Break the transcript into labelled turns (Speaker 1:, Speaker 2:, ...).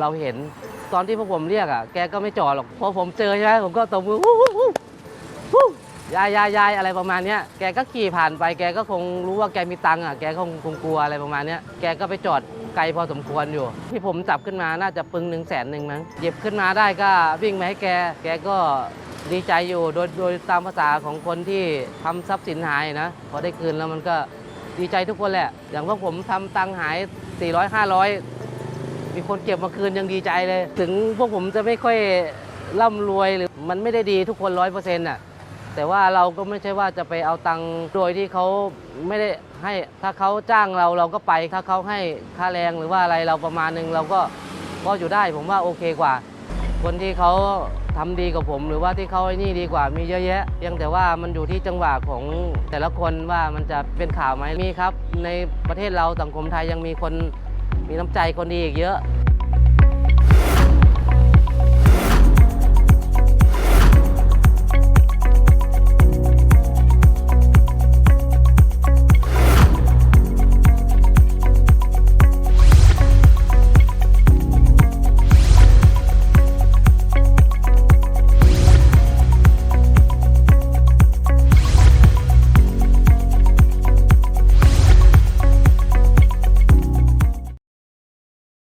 Speaker 1: เราเห็นตอนที่พวกผมเรียกอะ แกก็ไม่จอดหรอก พอผมเจอใช่ไหมผมก็ตบมือวู้วู้วู้วู้ยายยายยายอะไรประมาณเนี้ย แกก็ขี่ผ่านไป แกก็คงรู้ว่าแกมีตังค์อะ แกคงคงกลัวอะไรประมาณเนี้ย แกก็ไปจอดไกลพอสมควรอยู่ ที่ผมจับขึ้นมาน่าจะปึงหนึ่งแสนหนึ่งมั้งหยิบขึ้นมาได้ก็วิ่งมาให้แก แกก็ดีใจอยู่ โดยโดยตามภาษาของคนที่ทำทรัพย์สินหายนะ พอได้คืนแล้วมันก็ดีใจทุกคนแหละ อย่างพวกผมทำตังค์หาย 400 500 มีคนเก็บมาคืนยังดีใจเลย ถึงพวกผมจะไม่ค่อยร่ำรวยหรือมันไม่ได้ดีทุกคนร้อยเปอร์เซ็นต์น่ะแต่ว่าเราก็ไม่ใช่ว่าจะไปเอาตังค์โดยที่เขาไม่ได้ให้ถ้าเขาจ้างเราเราก็ไปถ้าเขาให้ค่าแรงหรือว่าอะไรเราประมาณหนึงเราก็ก็อยู่ได้ผมว่าโอเคกว่า คนที่เขาทำดีกับผม หรือว่าที่เขาไอ้นี่ดีกว่ามีเยอะแยะเพียงแต่ว่ามันอยู่ที่จังหวะของแต่ละคนว่ามันจะเป็นข่าวไหมมีครับ ในประเทศเราสังคมไทยยังมีคนมีน้ำใจคนดีอีกเยอะ